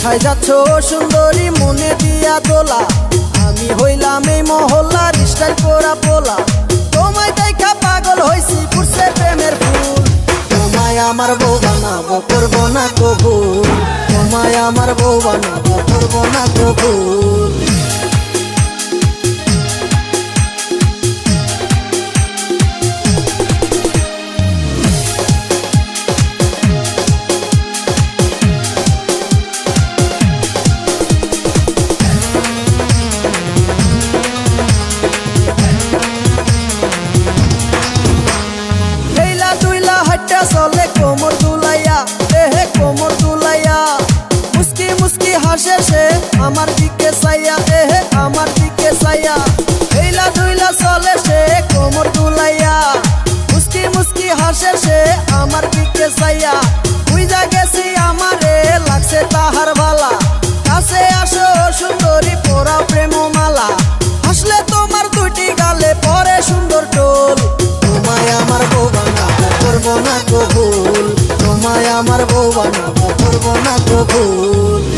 কোথায় যাচ্ছ সুন্দরী মনে দিয়া তোলা আমি হইলাম এই মহল্লার স্টাইল করা পোলা। তোমায় দেখা পাগল হইছি ফুটছে প্রেমের ফুল। তোমায় আমার বউ বানাবো, করব না কবুল। তোমায় আমার বউ বানাবো, করব না কবুল। দুইলা হাইটা চলে কোমর দুলাইয়া এহে কোমর দুলাইয়া মুস্কি মুস্কি হাসে সে আমার দিকে সাইয়া এহে আমার দিকে সাইয়া হেইলা দুইলা চলে সে কোমর দুলাইয়া মুস্কি মুস্কি হাসে সে আমার বৌবানা করব না কবুল